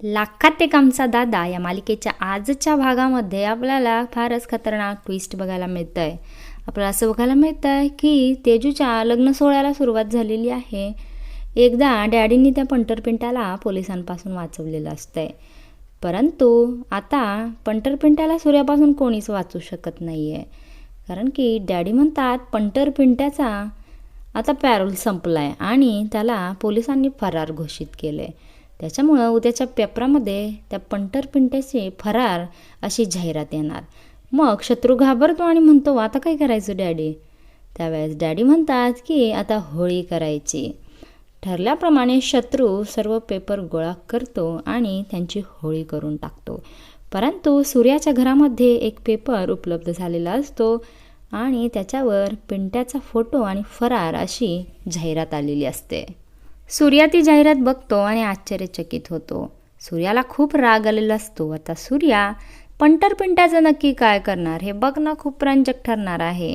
लाखात एक आमचा दादा या मालिकेच्या आजच्या भागामध्ये आपल्याला फारच खतरनाक ट्विस्ट बघायला मिळतं आहे आपल्याला असं बघायला मिळतं आहे की तेजूच्या लग्न सोहळ्याला सुरुवात झालेली आहे. एकदा डॅडींनी त्या पंटरपिंट्याला पोलिसांपासून वाचवलेलं असतंय. परंतु आता पंटरपिंट्याला सूर्यापासून कोणीच वाचू शकत नाही आहे कारण की डॅडी म्हणतात पंटरपिंट्याचा आता पॅरोल संपला आहे आणि त्याला पोलिसांनी फरार घोषित केलं आहे त्याच्यामुळं उद्याच्या पेपरामध्ये त्या पंटर पिंट्याची फरार अशी जाहिरात येणार. मग शत्रू घाबरतो आणि म्हणतो आता काय करायचं डॅडी? त्यावेळेस डॅडी म्हणतात की आता होळी करायची. ठरल्याप्रमाणे शत्रू सर्व पेपर गोळा करतो आणि त्यांची होळी करून टाकतो. परंतु सूर्याच्या घरामध्ये एक पेपर उपलब्ध झालेला असतो आणि त्याच्यावर पिंट्याचा फोटो आणि फरार अशी जाहिरात आलेली असते. सूर्या ती जाहिरात बघतो आणि आश्चर्यचकित होतो. सूर्याला खूप राग आलेला असतो. आता सूर्या पंटरपिंटाचं नक्की काय करणार? हे बघणं खूप रंजक ठरणार आहे.